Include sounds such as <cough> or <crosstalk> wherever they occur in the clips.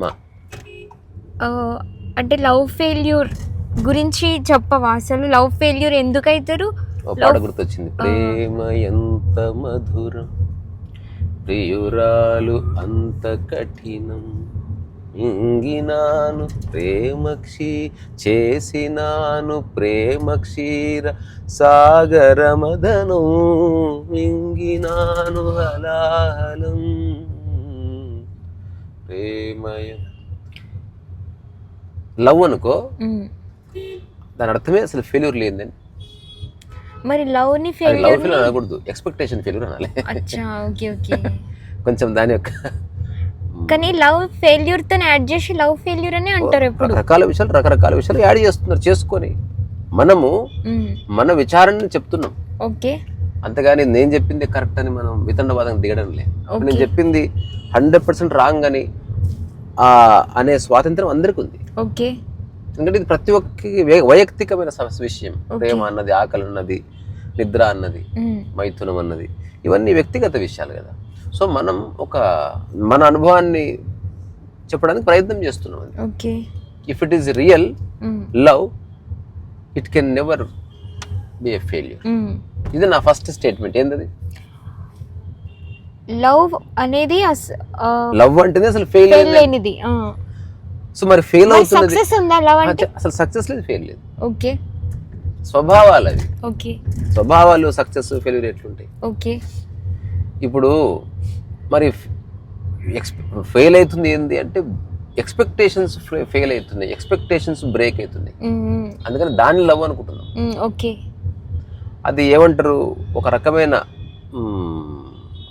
మా ఆ, అంటే లవ్ ఫెయిల్యూర్ గురించి చెప్పవా? అసలు లవ్ ఫెయిల్యూర్ ఎందుకు అవుతారు ఓ పాట గుర్తొచ్చింది. ప్రేమ ఎంత మధురం ప్రియురాలు అంత కఠినం. ఇంగినాను ప్రేమ క్షీ చేసినాను ప్రేమ క్షీర సాగర మదనం. ఇంగినాను హలాహలం ప్రేమయ. లవ్ అనుకో. దాని అర్థమే అసలు ఫెయిల్యూర్ లేదని మరి లవ్ని లవ్ ఫెయిల్యూర్ అనకూడదు ఎక్స్పెక్టేషన్ ఫెయిల్యూర్ అనాలి. అచ్చా ఓకే ఓకే. <laughs> కొంచెం దాని యొక్క కానీ లవ్ ఫెయిల్యూర్తో యాడ్ చేసి లవ్ ఫెయిల్యూర్ అని అంటారు ఎప్పుడు. రకరకాల విషయాలు రకరకాల విషయాలు యాడ్ చేస్తున్నారు చేసుకొని. మనము. మన విచారణని చెప్తున్నాం. ఓకే. అంతేగాని నేను చెప్పింది కరెక్ట్ అని మనం వితండవాదం దిగడం లేదు నేను. చెప్పింది హండ్రెడ్ పర్సెంట్ రాంగ్ అని అనే స్వాతంత్రం అందరికీ ఉంది ఓకే ఎందుకంటే ఇది ప్రతి ఒక్కరికి వై- వైయక్తికమైన విషయం. ప్రేమ అన్నది ఆకలి అన్నది నిద్ర అన్నది. మైథునం అన్నది ఇవన్నీ వ్యక్తిగత విషయాలు కదా సో మనం ఒక మన అనుభవాన్ని చెప్పడానికి ప్రయత్నం చేస్తున్నాం okay if it is real. Love it can never be a failure. ఇది నా ఫస్ట్ స్టేట్మెంట్ ఏంటది లవ్ అనేది లవ్ అంటేనే అసలు ఫెయిల్ లేనిది సో మరి ఫెయిల్ అవుతున్నది సక్సెస్ ఉందా లవ్ అంటే? అసలు సక్సెస్ లేదు ఫెయిల్ లేదు. ఓకే. స్వభావాలు అవి ఓకే. స్వభావాలు సక్సెస్ ఫెయిల్యూర్ ఎట్లుంటాయి? ఓకే. ఇప్పుడు మరి ఫెయిల్ అవుతుంది ఏంది అంటే ఎక్స్పెక్టేషన్స్ ఫెయిల్ అవుతున్నాయి ఎక్స్పెక్టేషన్స్ బ్రేక్ అవుతున్నాయి. అందుకని దాన్ని లవ్ అనుకుంటున్నాం. ఓకే. అది ఏమంటారు? ఒక రకమైన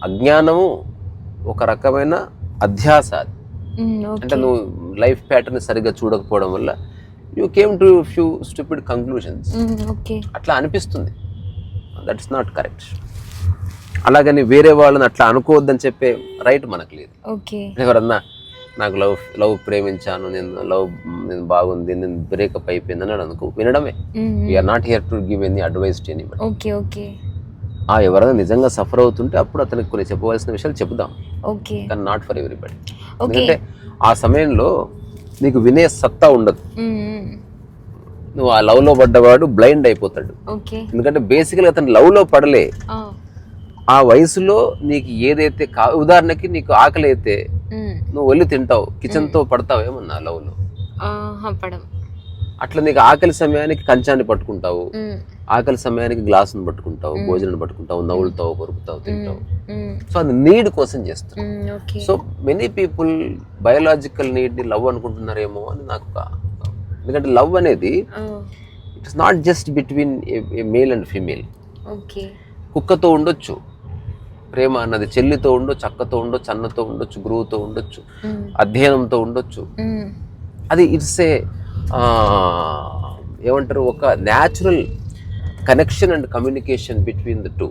అజ్ఞానము ఒక రకమైన అధ్యాస అది. అంటే నువ్వు లైఫ్ ప్యాటర్న్ సరిగ్గా చూడకపోవడం వల్ల you came to few stupid conclusions. అట్లా అనిపిస్తుంది. That is not correct. అలాగని వేరే వాళ్ళని అట్లా అనుకోవద్దని చెప్పే రైట్ మనకు లేదు. ఓకే. ఎవరన్నా నాకు లవ్ లవ్ ప్రేమించాను నేను లవ్ నేను బాగుంది నేను బ్రేకప్ అయిపోయింది అన్నాడు అనుకో వినడమే. We are not here to give any advice to any okay okay. ఆ ఎవరైనా నిజంగా సఫర్ అవుతుంటే అప్పుడు అతనికి కొన్ని చెప్పవలసిన విషయాలు చెబుదాం. ఓకే. కానీ నాట్ ఫర్ ఎవ్రీబడి ఎందుకంటే ఆ సమయంలో నీకు వినే సత్తా ఉండదు. నువ్వు ఆ లవ్లో పడ్డవాడు బ్లైండ్ అయిపోతాడు. ఓకే. ఎందుకంటే బేసికల్గా అతను లవ్లో పడలే ఆ. వయసులో నీకు ఏదైతే కా ఉదాహరణకి నీకు ఆకలి అయితే. నువ్వు వెళ్ళి తింటావు కిచెన్తో పడతావేమన్నా లవ్లో అట్లా నీకు ఆకలి సమయానికి కంచాన్ని పట్టుకుంటావు. ఆకలి సమయానికి గ్లాసును పట్టుకుంటావు భోజనం పట్టుకుంటావు నవ్వులుతావు కొరుకుతావు తింటావు. సో అది నీడ్ కోసం చేస్తావు సో మెనీ పీపుల్ బయోలాజికల్ నీడ్ని లవ్ అనుకుంటున్నారేమో అని నాకు ఒక- ఎందుకంటే లవ్ అనేది ఆ. It is not just between male and female okay. కుక్కతో ఉండొచ్చు. ప్రేమ అన్నది చెల్లితో ఉండొచ్చు అక్కతో ఉండొచ్చు అన్నతో ఉండొచ్చు గురువుతో ఉండొచ్చు. అధ్యయనంతో ఉండొచ్చు. అది ఇట్స్ ఏ ఏమంటారు ఒక natural connection and communication between the two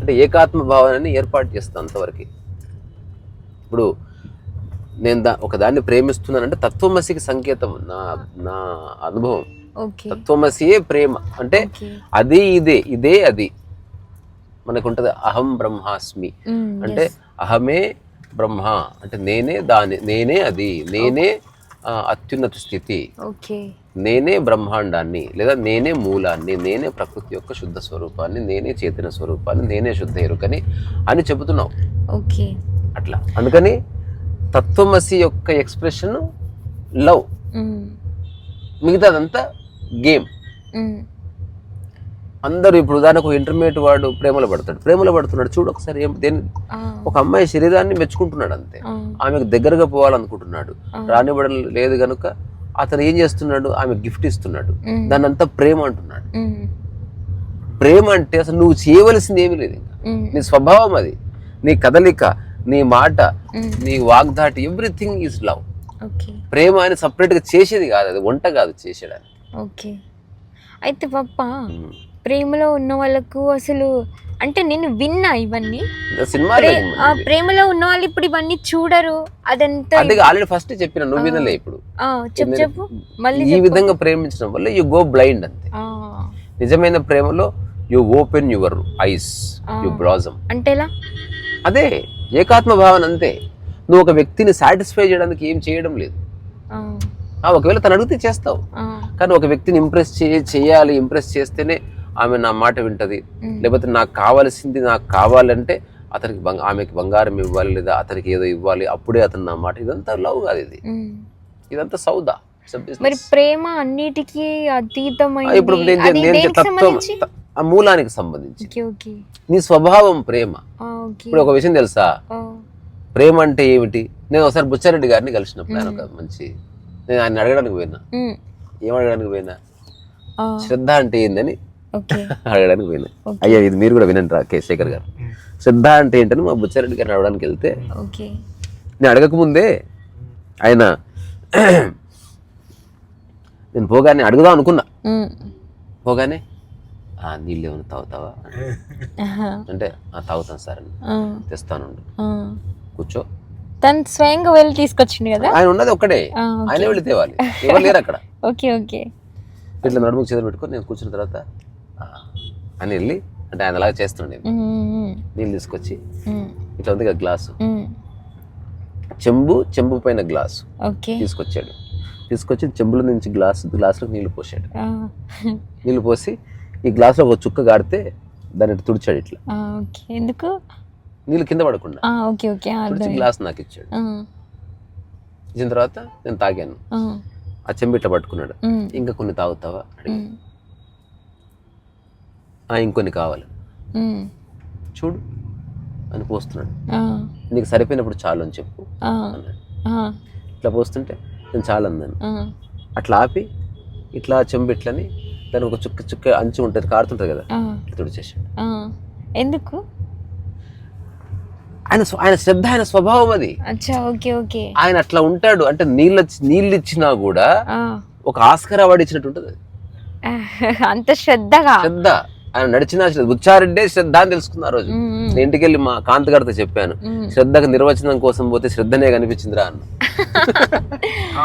అంటే ఏకాత్మ భావనని ఏర్పాటు చేస్తాను అంతవరకు. ఇప్పుడు నేను దా ఒక దాన్ని ప్రేమిస్తున్నానంటే తత్వమసికి సంకేతం నా నా అనుభవం. తత్వమసియే ప్రేమ. అంటే అది ఇదే ఇదే అది. మనకు ఉంటుంది అహం బ్రహ్మాస్మి. మ్మ్. అంటే అహమే బ్రహ్మ అంటే నేనే దాని నేనే అది నేనే అత్యున్నత స్థితి. ఓకే. నేనే బ్రహ్మాండాన్ని లేదా నేనే మూలాన్ని నేనే ప్రకృతి యొక్క శుద్ధ స్వరూపాన్ని నేనే చైతన్య స్వరూపాన్ని నేనే శుద్ధ ఎరుకని అని చెబుతున్నావు ఓకే. అట్లా. అందుకని తత్వమసి యొక్క ఎక్స్ప్రెషన్ లవ్. మ్మ్. మిగతాదంతా గేమ్. మ్మ్. అందరూ ఇప్పుడు ఉదాహరణకు ఇంటర్మీడియట్ వాడు ప్రేమలో పడతాడు. ప్రేమలో పడుతున్నాడు. చూడు ఒకసారి ఏం దేని. ఒక అమ్మాయి శరీరాన్ని మెచ్చుకుంటున్నాడు అంతే. ఆమెకు దగ్గరగా పోవాలనుకుంటున్నాడు. రానివ్వడం లేదు కనుక అతను ఏం చేస్తున్నాడు? ఆమె గిఫ్ట్ ఇస్తున్నాడు. దాన్ని అంతా ప్రేమ అంటున్నాడు. ప్రేమ అంటే అసలు నువ్వు చేయవలసింది ఏమీ లేదు. నీ స్వభావం అది. నీ కదలిక నీ మాట. నీ వాగ్దాటి ఎవ్రీథింగ్ ఈజ్ లవ్ ప్రేమ అని సపరేట్గా చేసేది కాదు. అది వంట కాదు చేసేయడానికి. ఓకే. అయితే పప్ప ప్రేమలో ఉన్న వాళ్ళకు అసలు అంటే నేను విన్నా ఇవన్నీ. సినిమా ఆ ప్రేమలో ఉన్న వాళ్ళు ఇప్పుడు ఇవన్నీ చూడరు. అదంతా అది ఆల్రెడీ ఫస్ట్ చెప్పిన నువ్వు వినలే ఇప్పుడు. చెప్పు చెప్పు. మళ్ళీ ఈ. విధంగా ప్రేమించడం వల్ల యు గో బ్లైండ్ అంతే. నిజమైన ప్రేమలో you open your eyes. You blossom అంటే ఎలా? అదే ఏకాత్మ భావన అంతే. నువ్వు ఒక వ్యక్తిని సాటిస్ఫై చేయడానికి ఏం చేయడం లేదు. ఒకవేళ తను అడిగితే చేస్తావు. కానీ ఒక వ్యక్తిని ఇంప్రెస్ చేయాలి ఇంప్రెస్ చేస్తేనే ఆమె నా మాట వింటది. లేకపోతే నాకు కావాల్సింది నాకు కావాలంటే అతనికి బంగ ఆమెకి బంగారం ఇవ్వాలి లేదా అతనికి ఏదో ఇవ్వాలి అప్పుడే అతను నా మాట. ఇదంతా లవ్ కాదు ఇది. ఇదంతా సౌదా. మరి ప్రేమ అన్నిటికీ ఆ, అతీతమైంది ఇప్పుడు తత్వం ఆ మూలానికి సంబంధించి. నీ స్వభావం ప్రేమ. ఇప్పుడు ఒక విషయం తెలుసా? ప్రేమ అంటే ఏమిటి? నేను ఒకసారి బుచ్చారెడ్డి గారిని కలిసినప్పుడు ఆయన ఒక మంచి నేను ఆయన అడగడానికి పోయినా. ఏం అడగడానికి పోయినా? శ్రద్ధ అంటే ఏందని <laughs> అడగడానికి పోయినా. అయ్యా ఇది మీరు కూడా వినండి రా కే శేఖర్ గారు. శ్రద్ధ అంటే ఏంటని మా బుచ్చారెడ్డి గారిని అడగడానికి వెళ్తే ఓకే. నేను అడగకముందే ఆయన <clears throat> నేను పోగానే అడుగుదాం అనుకున్నా. పోగానే "ఆ, నీళ్ళు ఏమైనా తాగుతావా? అంటే "ఆ, తాగుతాను సార్ అని తెస్తాను ఆ. కూర్చో. తను స్వయంగా వెళ్ళి తీసుకొచ్చింది కదా? ఆయన ఉన్నది ఒక్కడే. ఆయన వెళ్ళి. తేవాలి ఎవరు లేరు అక్కడ. <laughs> Okay okay. ఇట్లా నడుముకు చేతులు పెట్టుకొని నేను కూర్చున్న తర్వాత అని వెళ్ళి అంటే ఆయన అలాగే నేను ఉమ్, నీళ్ళు తీసుకొచ్చి ఇట్లా ఉంది కదా గ్లాసు. చెంబు చెంబు పైన గ్లాసు తీసుకొచ్చాడు. తీసుకొచ్చి చెంబుల నుంచి గ్లాసు గ్లాసులో నీళ్ళు పోసాడు నీళ్ళు పోసి ఈ గ్లాసులో ఒక చుక్క గాడితే దాన్ని తుడిచాడు ఇట్లా. ఎందుకు? నీళ్ళు కింద పడకుండా తుడిచి. గ్లాస్ నాకు ఇచ్చాడు. ఇచ్చిన తర్వాత నేను తాగాను. ఆ, చెంబు ఇట్లా పట్టుకున్నాడు. ఇంకా కొన్ని తాగుతావా? అడిగాను. ఉమ్, "ఆ, ఇంకొన్ని కావాలి. చూడు. అని పోస్తున్నాడు. నీకు సరిపోయినప్పుడు చాలు అని చెప్పు. అన్నాడు. ఇట్లా పోస్తుంటే నేను చాలు ఆ, అట్లా ఆపి ఇట్లా చెంబు ఇట్లని దానికి ఒక చుక్క చుక్క అంచు ఉంటుంది కారుతుంటుంది కదా. తుడిచేసాడు. ఎందుకు? ఆయన ఆయన శ్రద్ధ ఆయన స్వభావం అది. అచ్చా ఓకే ఓకే. ఆయన అట్లా ఉంటాడు. అంటే నీళ్ళ నీళ్ళు ఇచ్చినా కూడా ఒక ఆస్కర్ అవార్డు ఇచ్చినట్టు ఉంటుంది. అంత శ్రద్ధగా? శ్రద్ధ. ఆయన నడిచిన శ్రద్ధ ఉచ్చారెడ్డే శ్రద్ధ అని తెలుసుకున్న ఆ రోజు. నేను ఇంటికి వెళ్ళి మా కాంత్ గారితో చెప్పాను. శ్రద్ధకు నిర్వచనం కోసం పోతే శ్రద్ధనే కనిపించిందిరా అన్న? <laughs>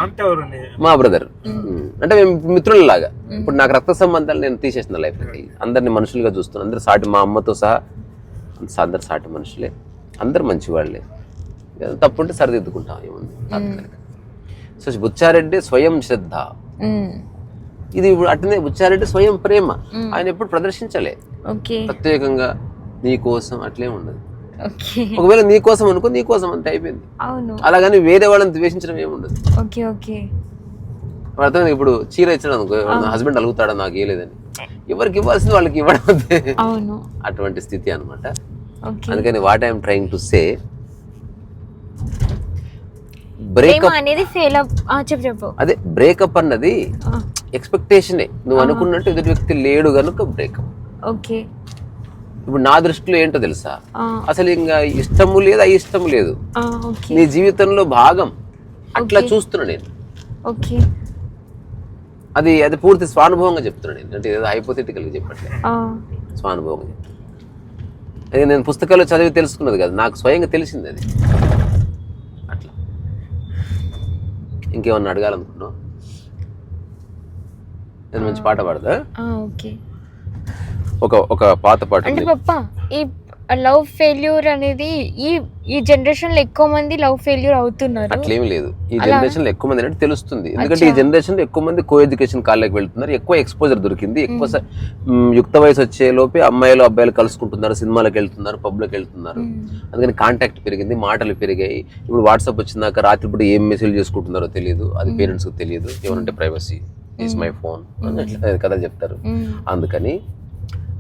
మా బ్రదర్. అంటే మేము మిత్రులలాగా. ఇప్పుడు నాకు రక్త సంబంధాలు నేను తీసేసిన లైఫ్ అందరిని మనుషులుగా చూస్తున్నాను అందరు సాటి మా అమ్మతో సహా అందరు సాటి మనుషులే. అందరు మంచి వాళ్ళే ఏదైనా తప్పు ఉంటే సరిదిద్దుకుంటాం ఏముంది? సో బుచ్చారెడ్డి స్వయం శ్రద్ధ. ఇది ఇప్పుడు అట్లనే బుచ్చారెడ్డి స్వయం ప్రేమ. ఆయన ఎప్పుడు ప్రదర్శించలే. ఓకే. ప్రత్యేకంగా నీ కోసం అట్లే ఉండదు. ఒకవేళ నీ కోసం అనుకో నీ కోసం అంతే అయిపోయింది. అవును. అలాగని వేరే వాళ్ళని ద్వేషించడం ఏముండదు అర్థమైంది? ఇప్పుడు చీర ఇచ్చడం అనుకో హస్బెండ్ అలుగుతాడా? నాకు ఇవ్వలేదని ఎవరికి ఇవ్వాల్సింది వాళ్ళకి ఇవ్వడం అటువంటి స్థితి అన్నమాట. ఓకే. అందుకని what I'm trying to say breakup అనేది ఫెయిల్ అప్ చెప్పు చెప్పు. అదే బ్రేకప్ అన్నది ఎక్స్పెక్టేషనే. నువ్వు అనుకున్నట్టు ఎదుటి వ్యక్తి లేడు గనుక బ్రేకప్ ఓకే. ఇప్పుడు నా దృష్టిలో ఏంటో తెలుసా? అసలు ఇంకా ఇష్టము లేదు అయిష్టము లేదు. నీ జీవితంలో భాగం. అట్లా చూస్తున్నా నేను. ఓకే. అది అది పూర్తి స్వానుభవంగా చెప్తున్నా నేను. అంటే ఏదో హైపోథెటికల్గా చెప్పట్లేదు ఆ, స్వానుభవంగా చెప్తున్నా. అది నేను పుస్తకాల్లో చదివి తెలుసుకున్నది కదా. నాకు స్వయంగా తెలిసింది అది. అట్లా. ఇంకేమన్నా అడగాలనుకున్నావు నేను మంచి పాట పాడదా? ఆ, ఓకే. ఒక ఒక పాత పాట అంటే పప్ప ఈ లవ్ ఫెయిల్యూర్ అనేది ఈ ఈ జనరేషన్లో ఎక్కువ మంది లవ్ ఫెయిల్యూర్ అవుతున్నారు. అట్లేం లేదు. ఈ? జనరేషన్లో ఎక్కువ మంది అంటే తెలుస్తుంది. ఎందుకంటే ఈ. జనరేషన్లో ఎక్కువ మంది కో ఎడ్యుకేషన్ కాలేకి వెళ్తున్నారు. ఎక్కువ ఎక్స్పోజర్ దొరికింది. ఎక్కువ యుక్త వయసు వచ్చే లోపే అమ్మాయిలు అబ్బాయిలు కలుసుకుంటున్నారు సినిమాలకు వెళ్తున్నారు పబ్లకు వెళ్తున్నారు. అందుకని కాంటాక్ట్ పెరిగింది మాటలు పెరిగాయి. ఇప్పుడు వాట్సాప్ వచ్చినాక రాత్రిపూట ఏం మెసేజ్ చేసుకుంటున్నారో తెలియదు అది పేరెంట్స్కి తెలియదు ఏమంటే ప్రైవసీ ఈజ్ మై ఫోన్ అట్లా కథలు చెప్తారు. మ్మ్. అందుకని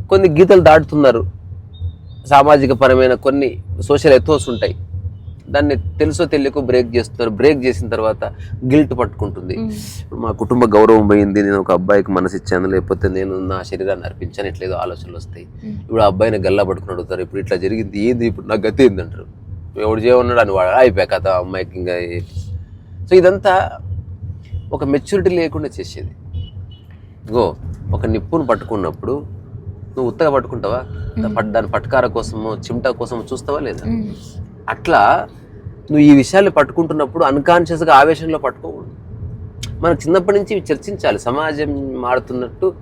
కొన్ని గీతలు దాటుతున్నారు. సామాజిక పరమైన కొన్ని సోషల్ ఎథోస్ ఉంటాయి. దాన్ని తెలుసో తెలియకో బ్రేక్ చేస్తున్నారు. బ్రేక్ చేసిన తర్వాత గిల్ట్ పట్టుకుంటుంది. ఇప్పుడు మా కుటుంబ గౌరవం పోయింది. నేను ఒక అబ్బాయికి మనసు ఇచ్చాను లేకపోతే నేను నా శరీరాన్ని అర్పించాను. ఇట్లేదో ఆలోచనలు వస్తాయి. మ్మ్. ఇప్పుడు ఆ అబ్బాయిని గల్లా పట్టుకుని అడుగుతారు ఇప్పుడు ఇట్లా జరిగింది. ఏంది? ఇప్పుడు నా గతి ఏంది? అంటారు. ఎవడు చేయమన్నాడు? అని వాడు అయిపోయా కథ అమ్మాయికి ఇంకా సో ఇదంతా ఒక మెచ్యూరిటీ లేకుండా చేసేది. గో ఒక నిప్పును పట్టుకున్నప్పుడు నువ్వు ఉత్తగా పట్టుకుంటావా? పట్- దాని పట్కార కోసమో చిమ్టా కోసమో చూస్తావా లేదా. అట్లా నువ్వు ఈ విషయాలు పట్టుకుంటున్నప్పుడు అన్కాన్షియస్గా ఆవేశంలో పట్టుకోకూడదు. మనకు చిన్నప్పటి నుంచి ఇవి చర్చించాలి. సమాజం మారుతున్నట్టు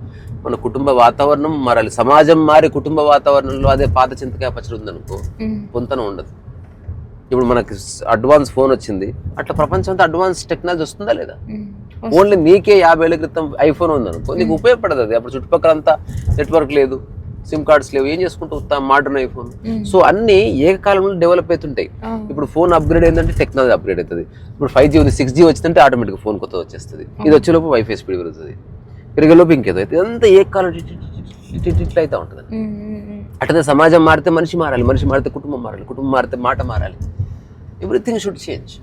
మన కుటుంబ వాతావరణం మారాలి. సమాజం మారి కుటుంబ వాతావరణంలో అదే పాత చింతకాయ పచ్చడి ఉందనుకో. పొంతన ఉండదు. ఇప్పుడు మనకి అడ్వాన్స్ ఫోన్ వచ్చింది. అట్లా ప్రపంచం అంతా అడ్వాన్స్ టెక్నాలజీ వస్తుందా లేదా. ఓన్లీ నీకే యాభై ఏళ్ళ క్రితం ఐఫోన్ ఉందనుకో నీకు ఉపయోగపడదు అది. అప్పుడు చుట్టుపక్కల అంతా నెట్వర్క్ లేదు సిమ్ కార్డ్స్ లేవు ఏం చేసుకుంటూ వస్తాం? Modern iPhone. సో అన్ని ఏకకాలంలో డెవలప్ అవుతుంటాయి. ఇప్పుడు ఫోన్ అప్గ్రేడ్ అయిందంటే టెక్నాలజీ అప్గ్రేడ్ అవుతుంది. ఇప్పుడు ఫైవ్ జీ ఉంది సిక్స్ జీ వచ్చిందంటే ఆటోమేటిక్ ఫోన్ కొత్త వచ్చేస్తుంది. ఇది వచ్చేలోపు వైఫై స్పీడ్ పెరుగుతుంది. పెరిగేలోపు ఇంకేదో అయితే ఇదంతా ఏకకాలం ఇట్ ఇట్ ఇట్ ఇట్ ఇట్లా అవుతా ఉంటుంది. అట్లనే సమాజం మారితే మనిషి మారాలి మనిషి మారితే కుటుంబం మారాలి కుటుంబం మారితే మాట మారాలి. ఎవ్రీథింగ్ షుడ్ చేంజ్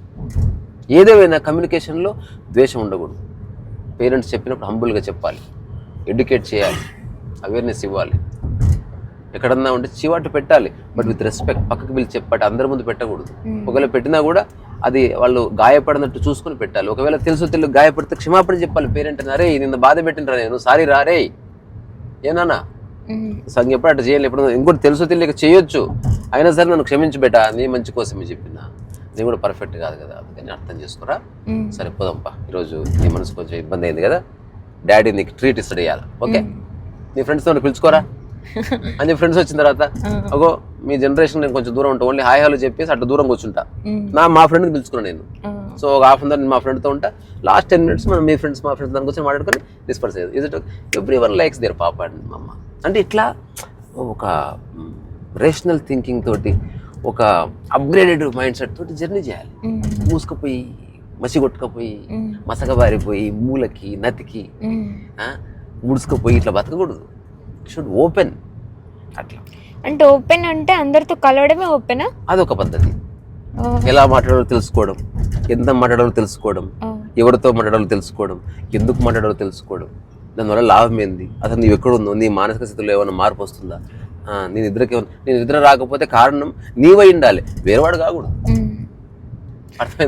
ఏదేమైనా కమ్యూనికేషన్లో ద్వేషం ఉండకూడదు. పేరెంట్స్ చెప్పినప్పుడు హంబుల్గా చెప్పాలి. ఎడ్యుకేట్ చేయాలి. అవేర్నెస్ ఇవ్వాలి. ఎక్కడన్నా ఉంటే చివాటు పెట్టాలి. బట్ విత్ రెస్పెక్ట్ పక్కకి పిలిచి చెప్పాలి అందరి ముందు పెట్టకూడదు. ఒకవేళ పెట్టినా కూడా అది వాళ్ళు గాయపడినట్టు చూసుకొని పెట్టాలి. ఒకవేళ తెలుసు తెలుగు గాయపడితే క్షమాపణ చెప్పాలి. పేరెంట్ అరే నిన్న బాధ పెట్టినరా నేను. సారీ రారే ఏనానా ఉమ్. సంగ ఎప్పుడు అట్లా చేయాలి ఎప్పుడు ఇంకోటి తెలుసో తెలియక చేయొచ్చు. అయినా సరే నన్ను క్షమించి బెట నీ మంచి కోసమే చెప్పిన. నేను కూడా పర్ఫెక్ట్ కాదు కదా అందుకని అర్థం చేసుకోరా. సరే పోదాంపా. ఈరోజు నీ మనసు కొంచెం ఇబ్బంది అయింది కదా డాడీ నీకు ట్రీట్ ఇస్తాడు ఇవ్వాలి ఓకే? నీ ఫ్రెండ్స్తో పిలుచుకోరా? <laughs> అని ఫ్రెండ్స్ వచ్చిన తర్వాత అగో మీ జనరేషన్ నేను కొంచెం దూరం ఉంటా ఓన్లీ హాయ్ హాలో చెప్పేసి అట్లా దూరం కూర్చుంటా. నా మా ఫ్రెండ్ని పిలుచుకున్నాను నేను. సో ఒక హాఫ్ అన్ అవర్ మా ఫ్రెండ్తో ఉంటా. లాస్ట్ టెన్ మినిట్స్ మనం మీ ఫ్రెండ్స్ మా ఫ్రెండ్స్ దాని గురించి మాట్లాడుకొని డిస్పర్స్ అయ్యేది is it everyone likes their papa and mamma అంటే ఇట్లా ఒక రేషనల్ థింకింగ్ తోటి ఒక అప్గ్రేడెడ్ మైండ్ సెట్ తోటి జర్నీ చేయాలి. మూసుకుపోయి మసి కొట్టుకపోయి. మసకబారిపోయి మూలకి నతికి ముడుచుకుపోయి ఇట్లా బతకకూడదు. షుడ్ ఓపెన్ అట్లా. అంటే ఓపెన్ అంటే అందరితో కలవడమే ఓపెనా అదొక పద్ధతి. ఎలా మాట్లాడాలో తెలుసుకోవడం ఎంత మాట్లాడాలో తెలుసుకోవడం ఎవరితో మాట్లాడాలో తెలుసుకోవడం ఎందుకు మాట్లాడాలో తెలుసుకోవడం దానివల్ల లాభం ఏంది? అసలు నీవు ఎక్కడ ఉందో నీ మానసిక స్థితిలో ఏమైనా మార్పు వస్తుందా? నీ నిద్రకి నీ నిద్ర రాకపోతే కారణం నీవై ఉండాలి. వేరేవాడు కాకూడదు.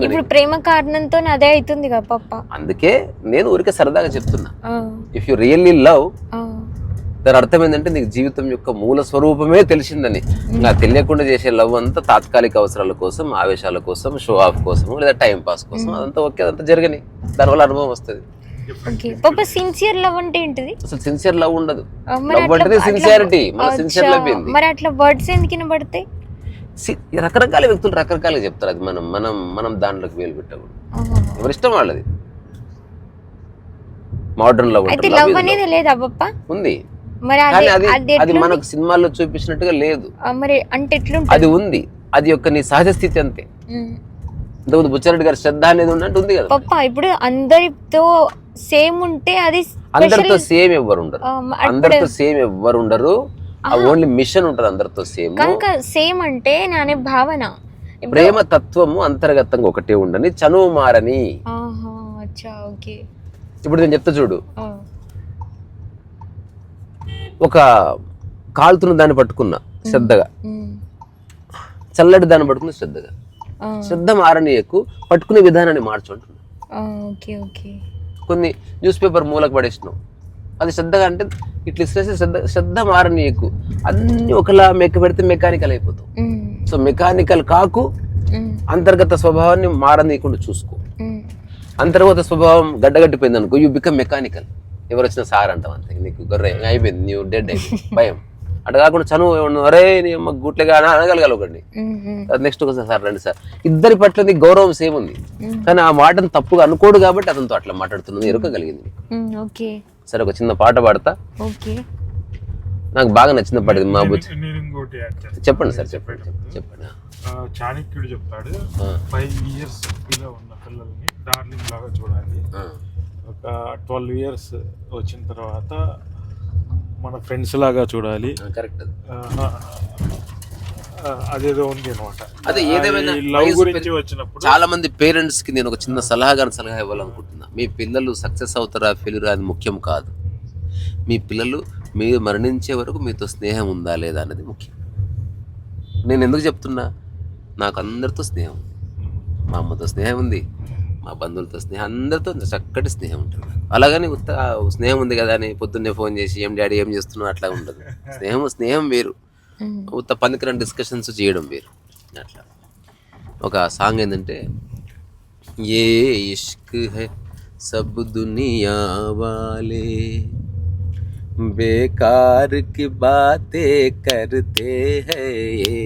ఇప్పుడు ప్రేమ కారణంతో అదే అవుతుంది పప్ప. అందుకే నేను ఊరికే సరదాగా చెప్తున్నా. ఇఫ్ యు రియల్లీ లవ్ దాని అర్థం ఏంటంటే నీకు జీవితం యొక్క మూల స్వరూపమే తెలిసిందని. ఇంకా తెలియకుండా చేసే లవ్ అంతా తాత్కాలిక అవసరాల కోసం ఆవేశాల కోసం షో ఆఫ్ కోసం లేదా టైం పాస్ కోసం అదంతా ఓకే అదంతా జరగని. దానివల్ల అనుభవం వస్తుంది. ఓకే పప్ప సిన్సియర్ లవ్ అంటే ఏంటిది? అసలు సిన్సియర్ లవ్ ఉండదు. లవ్ అట్లా- సిన్సియారిటీ మన సిన్సియర్ లవ్ ఏంది? మరి అట్లా వర్డ్స్ ఎందుకు వినబడతాయి? రకరకాల వ్యక్తులు రకరకాలుగా చెప్తారు అది మనం మనం మనం దాంట్లోకి వేలు పెట్టకూడదు. ఆహా. ఎవరిష్టం వాళ్ళది? మోడర్న్ లవ్ అయితే లవ్ అనేది లేదా పప్ప ఉంది. మరి అది అది? మనకు సినిమాల్లో చూపించినట్టుగా లేదు. మరి అంటే ఎట్లుంటుంది? అది ఉంది. అది యొక్క నీ సహజ స్థితి అంతే. ఇంతకుముందు బుచ్చారెడ్డి గారి శ్రద్ధ అనేది ఉన్నట్టు ఉంది కదా. పప్ప ఇప్పుడు అందరితో సేమ్ ఉంటే అది అందరితో సేమ్ ఎవ్వరు ఉండరు. అందరితో సేమ్ ఎవ్వరు ఉండరు. ఓన్లీ మిషన్ ఉంటది అందరితో సేమ్. కనుక సేమ్ అంటే నానే భావన. ప్రేమ తత్వము అంతర్గతంగా ఒకటే ఉండని చనువు మారని. ఇప్పుడు నేను చెప్తా చూడు. ఒక కాలుతున్న దాన్ని పట్టుకున్నా శ్రద్ధగా. చల్లటి దాన్ని పట్టుకున్న శ్రద్ధగా. శ్రద్ధ మారనీయకు పట్టుకునే విధానాన్ని మార్చు అంటున్నా. ఆ, ఓకే ఓకే. కొన్ని న్యూస్ పేపర్ మూలకు పడేసినావు అది శ్రద్ధగా అంటే ఇట్లా ఇస్తే శ్రద్ధ శ్రద్ధ మారనీయకు. అన్ని ఒకలా మెక్క పెడితే మెకానికల్ అయిపోతావు సో మెకానికల్ కాకు అంతర్గత స్వభావాన్ని మారనీయకుండా చూసుకో. అంతర్గత స్వభావం గడ్డగట్టిపోయింది అనుకో యూ బికమ్ మెకానికల్ ఎవరు వచ్చినా సార్ అంటాం అంతే. నీకు గొర్రె అయిపోయింది నీవు డెడ్ అయిపోయింది. <laughs> భయం. అట్లా కాకుండా చనువు ఏమన్నా, అరే నీ అమ్మ గుట్లుగా అని అనగలగాలి ఒకటి నెక్స్ట్ ఒకసారి సార్ రండి సార్. ఇద్దరి పట్ల నీకు గౌరవం సేమ్ ఉంది. కానీ ఆ మాటను తప్పుగా అనుకోడు కాబట్టి అతనితో అట్లా మాట్లాడుతున్నది ఎరుక కలిగింది ఓకే. సరే ఒక చిన్న పాట పాడతా. ఓకే. నాకు బాగా నచ్చిన పాట మా బుజ్జి. చెప్పండి సార్ చెప్పండి చెప్పండి, చాణక్యుడు చెప్తాడు. ఫైవ్ ఇయర్స్ ఇలా ఉన్న పిల్లల్ని డార్లింగ్ లాగా చూడాలి. ఒక ట్వెల్వ్ ఇయర్స్ వచ్చిన తర్వాత మన ఫ్రెండ్స్ లాగా చూడాలి. కరెక్ట్ అదేదో ఉంది అనమాట. అదే ఏదేమైనా లవ్ గురించి వచ్చినప్పుడు చాలా మంది పేరెంట్స్కి నేను ఒక చిన్న సలహాగా సలహా ఇవ్వాలనుకుంటున్నా. మీ పిల్లలు సక్సెస్ అవుతారా ఫెయిల్యూరా అది ముఖ్యం కాదు. మీ పిల్లలు మీరు మరణించే వరకు మీతో స్నేహం ఉందా లేదా అనేది ముఖ్యం. నేను ఎందుకు చెప్తున్నా? నాకు అందరితో స్నేహం ఉంది. మా అమ్మతో స్నేహం ఉంది. మా బంధువులతో స్నేహం అందరితో చక్కటి స్నేహం ఉంటుంది. అలాగని ఉత్త స్నేహం ఉంది కదా అని పొద్దున్నే ఫోన్ చేసి ఏం డాడీ ఏం చేస్తున్నావు? అట్లా ఉండదు <laughs> స్నేహం స్నేహం వేరు. ఉత్త పనికిరాని డిస్కషన్స్ చేయడం వేరు. అట్లా. ఒక సాంగ్ ఏంటంటే ఏ ఇష్క్ హై సబ్ దునియా వాలే బేకార్కి బాతే కర్తే హై ఏ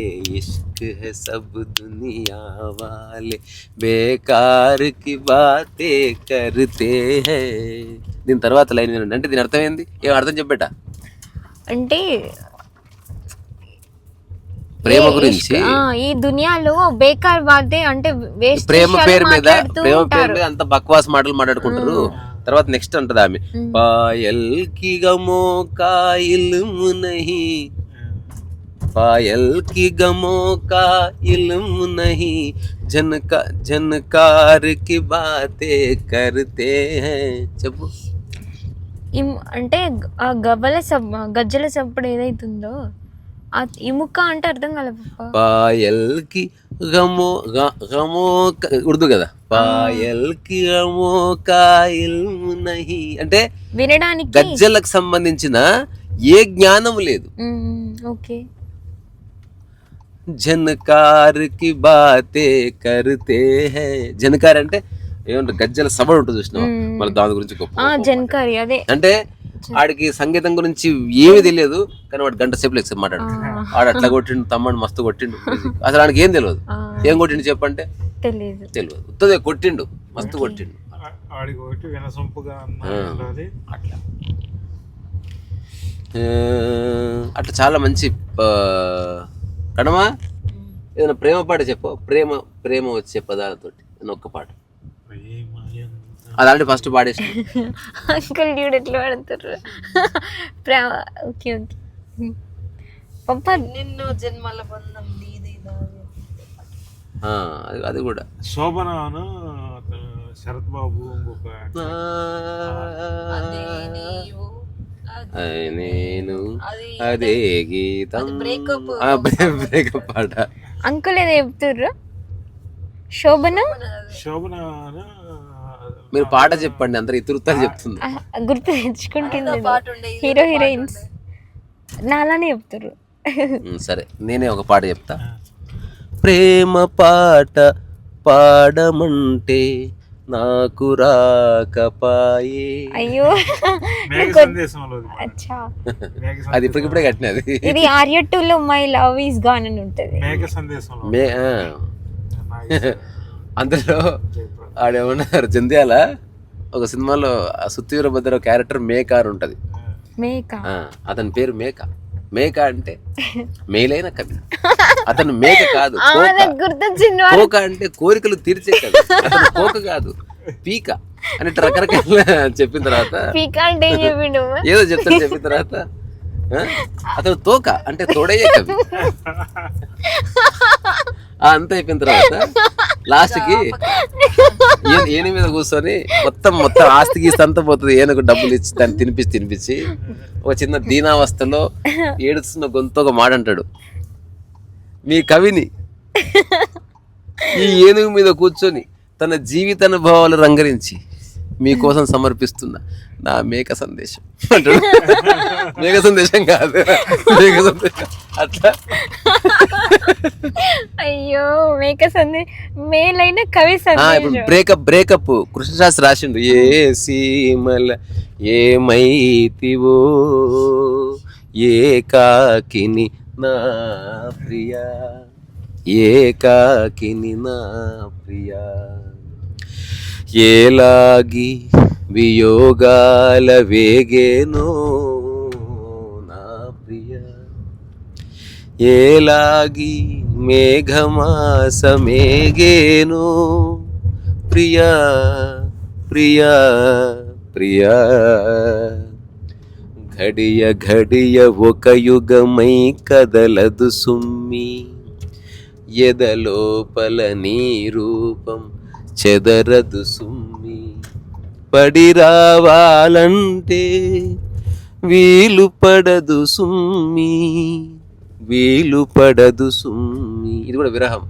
ఇష్క్ है सब दुनिया वाले बेकार की बातें करते हैं దీని తర్వాత లైన్ వినండి అంటే దీని అర్థం ఏంది ఏం అర్థం చెప్పేట అంటే ప్రేమ ఏ- గురించి ఆ, ఈ దునియాలో బేకార్ వాదే అంటే వేస్ట్ ప్రేమ పేరు మీద ప్రేమ పేరు మీద అంత బక్వాస్ మాటలు మాట్లాడుకుంటారు తర్వాత నెక్స్ట్ అంటది ఆమె పాయల్ కి గమో కా ఇల్ము నహీ पायल की गमों का इल्म नहीं झनका झनकार की बातें करते हैं చెప్పు అంటే ఆ గవ్వల సబ్ గజ్జల సప్పుడు ఏదైతుందో ఆ ఇముక అంటే అర్థం కాలే పప్ప పాయల్ కి గమో గ- గమో క- ఉర్దూ కదా పాయల్ కి గమో కా ఇల్ము నహీ అంటే వినడానికి గజ్జలకు సంబంధించిన ఏ జ్ఞానం లేదు మ్మ్, ఓకే జనకార్కి బాతే కర్తే హై. జనకార్ అంటే ఏమంటారు? గజ్జల సభ ఉంటుంది చూసినావా. మళ్ళీ దాని గురించి గొప్ప జన్కరి అదే. అంటే ఆడికి సంగీతం గురించి ఏమీ తెలియదు కానీ వాడు గంట సేపు లెక్స్ మాట్లాడుతాడు. ఆ. ఆడు అట్లా కొట్టిండు తమ్మడు మస్తు కొట్టిండు. <laughs> అసలు ఆడికి ఏం తెలియదు. ఏం కొట్టిండు చెప్పంటే? తెలీదు. తెలియదు. ఉత్తదే కొట్టిండు మస్తు కొట్టిండు. అట్లా. అట్లా చాలా మంచి కడమా? ఏదైనా ప్రేమ పాట చెప్పు. ప్రేమ ప్రేమ వచ్చే పదాలతోటి ఏదైనా ఒక్క పాట. అలాంటి ఫస్ట్ పాడేసి అంకుల్ చూడు ఎట్లా పడతారు? ప్రేమ ఓకే ఓకే. పప్ప నిన్ను జన్మల బంధం అది- అది కూడా. శోభనాను శరత్ బాబు ఇంకొక నేను అది గీతం. బ్రేకప్ పాట. అంకుల్ ఏదో చెప్తుర్రు? శోభన? శోభనాను మీరు పాట చెప్పండి అందరు ఇతురుతారు చెప్తుంది. గుర్తు తెచ్చుకుంటుంది హీరో హీరోయిన్స్. నాలానే చెప్తారు సరే నేనే ఒక పాట చెప్తా. ప్రేమ పాట పాడమంటే నాకు రాకపాయే. అయ్యో. అది ఇప్పటికిప్పుడే కట్టినది. ఇది ఆర్య టూ లో మై లవ్ ఈస్ గాన్ అని ఉంటది. మేఘ సందేశంలో. మే ఆ, నాగేశ్వర అందులో. ఆడేమన్నారు జంధ్యాల ఒక సినిమాలో ఆ సుత్తివీరభద్ర క్యారెక్టర్ మేక అని ఉంటది. మేక? ఆ, అతని పేరు మేక. మేక అంటే <laughs> మేలైన కవి. అతను మేక కాదు <laughs> కోక. గుర్తొచ్చింది అంటే కోరికలు తీర్చే కవి. అతను కోక కాదు పీక అని రకరకాల <laughs> చెప్పిన తర్వాత పీక అంటే ఏదో చెప్తాను చెప్పిన తర్వాత అతను తోక అంటే తోడయ్యే కవి. అంతా అయిపోయిన తర్వాత లాస్ట్కి ఏని మీద కూర్చొని మొత్తం మొత్తం ఆస్తి గీస్తి అంతా పోతుంది. ఏనుగు డబ్బులు ఇచ్చి దాన్ని తినిపించి తినిపించి ఒక చిన్న దీనావస్థలో ఏడుస్తున్న గొంతు ఒక మాట అంటాడు. మీ కవిని ఈ ఏనుగు మీద కూర్చొని తన జీవిత అనుభవాలు రంగరించి మీకోసం సమర్పిస్తున్న. నా మేక సందేశం. అంటాడు. మేక సందేశం కాదు. మేక సందేశం. అట్లా. అయ్యో మేక సందే మేలైన కవి ఆ, ఇప్పుడు సందేశం. బ్రేకప్ బ్రేకప్ కృష్ణశాస్త్రి రాసిండు. ఏ సీమల ఏమైతివో ఏకాకిని నా ప్రియా ఏకాకిని నా ప్రియా. ఏలాగి వియోగాల వేగేనో నా ప్రియా. ఏలాగి మేఘమాసమేగేను ప్రియా ప్రియా ప్రియా. ఘడియ ఘడియ ఒక యుగమై కదలదు సుమ్మి. ఎదలోపల నీ రూపం చెదరదు సుమ్మి. పడి రావాలంటే వీలు పడదు సుమ్మి. వీలు పడదు సుమ్మి. ఇది కూడా విరహం.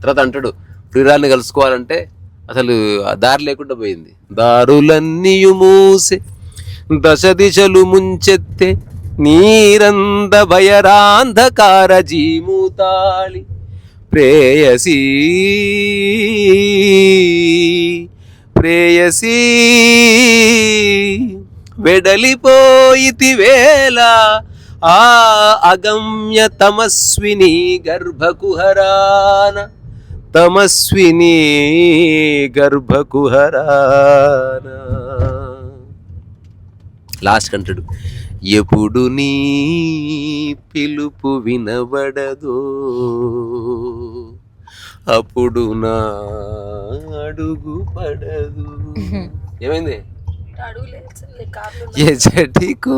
తర్వాత అంటాడు ప్రియురాల్ని కలుసుకోవాలంటే అసలు ఆ దారి లేకుండా పోయింది. దారులన్నీయు మూసే దశ దిశలు ముంచెత్తే నీరంద భయరాంధకార జీముతాళి. ప్రేయసీ. ప్రేయసీ. వెడలిపోయితి వేళ ఆ అగమ్య తమస్విని గర్భకుహరాన తమస్విని గర్భకుహరాన. లాస్ట్ కంటాడు ఎప్పుడు నీ పిలుపు వినబడదో అప్పుడు నా అడుగు పడదు. <laughs> ఏమైంది? ఎజటికో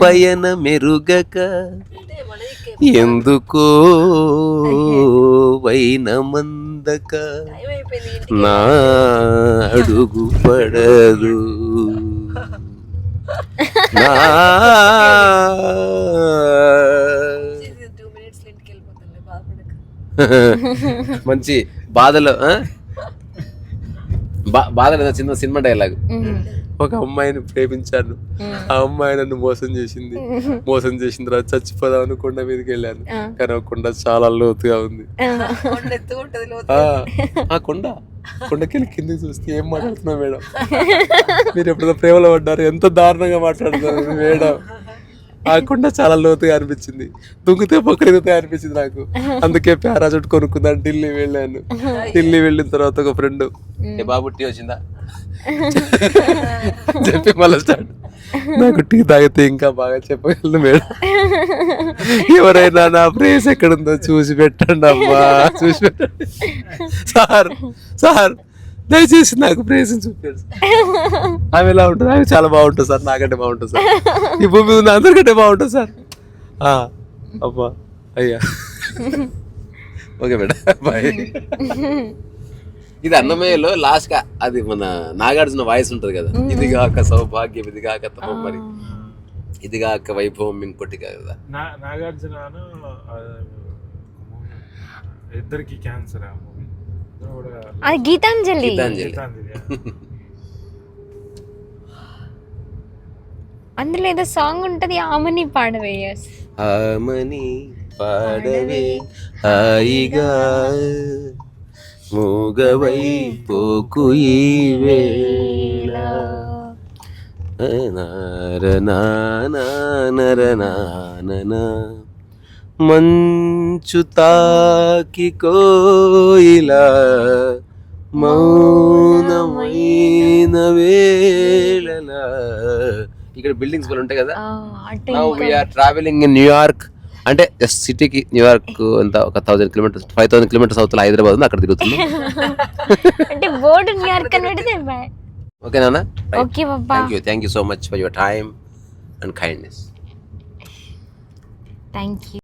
పయన మెరుగక ఎందుకో <laughs> వైన మందక నా అడుగు పడదు. <laughs> నా టూ మినిట్స్ ఇంటికి వెళ్ళిపోతుంది బాధపడక <laughs> మంచి బాధలో బాధలో ఏదో చిన్న సినిమా డైలాగ్ ఒక అమ్మాయిని ప్రేమించాను. ఆ అమ్మాయి నన్ను మోసం చేసింది. మోసం చేసిన తర్వాత చచ్చిపోదామని కొండ మీదకి వెళ్ళాను. కానీ ఆ కొండ చాలా లోతుగా ఉంది. ఆ. ఆ కొండ. కొండకెళ్ళి కిందకి చూస్తే ఏం మాట్లాడుతున్నావు మేడం? <laughs> మీరు ఎప్పుడైనా ప్రేమలో పడ్డారు ఎంత దారుణంగా మాట్లాడుతున్నారు మేడం? ఆ కొండ చాలా లోతుగా అనిపించింది. దుంగితే పొక్కరిగితే అనిపించింది నాకు. అందుకే పారాజూట్ కొనుక్కుందాను ఢిల్లీ వెళ్ళాను. ఢిల్లీ వెళ్ళిన తర్వాత ఒక ఫ్రెండ్. బాబు టీ వచ్చిందా? చెప్పి మళ్ళీ స్టార్ట్. నాకు టీ తాగితే ఇంకా బాగా చెప్పగలను మేడం. ఎవరైనా నా ప్రేస్ ఎక్కడుందో చూసి పెట్టండి అమ్మా. చూసి పెట్టండి. Sir sir. దయచేసి నాకు చూపించండి ఆమె ఎలా ఉంటుంది? ఆమె చాలా బాగుంటుంది సార్. నాకంటే బాగుంటుంది సార్. ఈ భూమి మీద ఉన్న అందరికంటే బాగుంటుంది సార్. ఆ, అమ్మా అయ్యా. Okay madam bye. ఇది అన్నమయ్యలో లాస్ట్గా అది మన నాగార్జున వాయిస్ ఉంటది కదా. ఇది కాక సౌభాగ్యం ఇది కాక తపం మరి ఇది కాక వైభవం ఇంకోటి కదా నా నాగార్జునను ఆ, ఇద్దరికి క్యాన్సర్ అది గీతాంజలి. అందులో ఏదో సాంగ్ ఉంటది ఆమెని పాడవేయస్ ఆమని పాడవే హాయిగా. మూగవై పోకు ఈ వేళ. నర నర నానన మంచు తాకి కోయిలా మౌనమైన వేళలా. ఇక్కడ బిల్డింగ్స్ కూడా ఉంటాయి కదా? Now we are travelling in New York అంటే జస్ట్ సిటీకి న్యూయార్క్ ఎంత? ఒక thousand kilometres five thousand kilometres అవుతుంది హైదరాబాద్ ఉంది అక్కడ తిరుగుతుంది <laughs> అంటే బోర్డు న్యూయార్క్ అని పెడితే <laughs> ఓకే నాన్న? Okay Baba thank you thank you so much for your time and kindness thank you